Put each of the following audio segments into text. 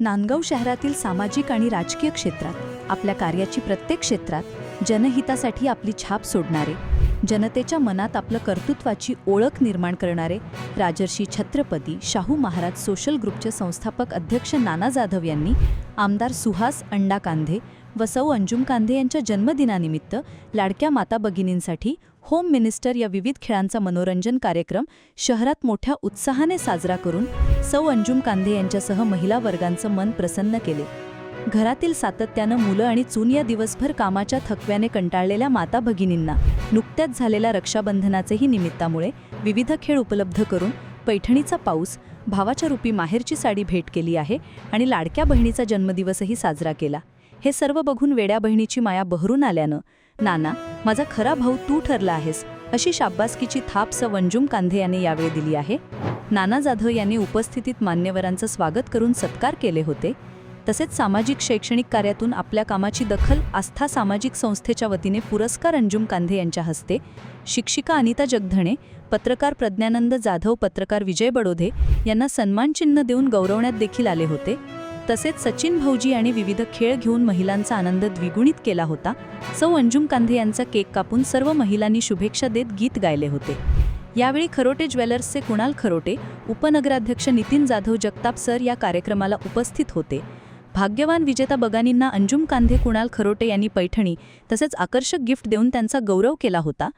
नांदगाव शहरातील सामाजिक आणि राजकीय क्षेत्रात आपल्या कार्याची प्रत्येक क्षेत्रात जनहितासाठी आपली छाप सोडणारे जनतेच्या मनात आपलं कर्तृत्वाची ओळख निर्माण करणारे राजर्षी छत्रपती शाहू महाराज सोशल ग्रुपचे संस्थापक अध्यक्ष नाना जाधव यांनी आमदार सुहास अंडा कांधे व सौ अंजुम कांधे यांच्या जन्मदिनानिमित्त लाडक्या माता भगिनींसाठी होम मिनिस्टर या विविध खेळांचा मनोरंजन कार्यक्रम शहरात मोठ्या उत्साहाने साजरा करून सौ अंजुम कांधे यांच्यासह महिला वर्गांचं मन प्रसन्न केले. घरातील सातत्यानं मुलं आणि चून या दिवसभर कामाच्या थकव्याने कंटाळलेल्या माता भगिनींना नुकत्याच झालेल्या रक्षाबंधनाचेही निमित्तामुळे विविध खेळ उपलब्ध करून पैठणीचा पाऊस भावाच्या रूपी माहेरची साडी भेट केली आहे आणि लाडक्या बहिणीचा जन्मदिवसही साजरा केला. हे सर्व बघून वेड्या बहिणीची माया बहरून आल्यानं नाना माझा खरा भाऊ तू ठरला आहेस अशी शाब्बासकीची थाप स वंजुम कांधे यांनी यावेळी दिली आहे. नाना जाधव यांनी उपस्थितीत मान्यवरांचं स्वागत करून सत्कार केले होते. तसेच सामाजिक शैक्षणिक कार्यातून आपल्या कामाची दखल आस्था सामाजिक संस्थेच्या वतीने पुरस्कार अंजुम कांधे यांच्या हस्ते शिक्षिका अनिता जगधणे पत्रकार प्रज्ञानंद जाधव पत्रकार विजय बडोधे यांना सन्मानचिन्ह देऊन गौरवण्यात देखील आले होते. तसेच सचिन भाऊजी आणि विविध खेळ घेऊन महिलांचा आनंद द्विगुणित केला होता. सौ अंजुम कांधे यांचा केक कापून सर्व महिलांनी शुभेच्छा देत गीत गायले होते. यावेळी खरोटे ज्वेलर्सचे कुणाल खरोटे उपनगराध्यक्ष नितीन जाधव जगताप सर या कार्यक्रमाला उपस्थित होते. भाग्यवान विजेता बगानींना अंजुम कांधे कुणाल खरोटे यांनी पैठणी तसेच आकर्षक गिफ्ट देऊन त्यांचा गौरव केला होता.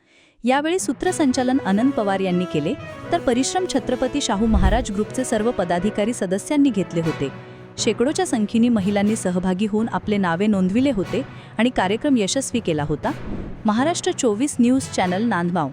यावेळी सूत्रसंचालन आनंद पवार यांनी केले. तर परिश्रम छत्रपती शाहू महाराज ग्रुपचे सर्व पदाधिकारी सदस्यांनी घेतले होते. शेकडोच्या संख्येने महिलांनी सहभागी होऊन आपले नावे नोंदविले होते आणि कार्यक्रम यशस्वी केला होता. महाराष्ट्र चोवीस न्यूज चॅनल नांदगाव.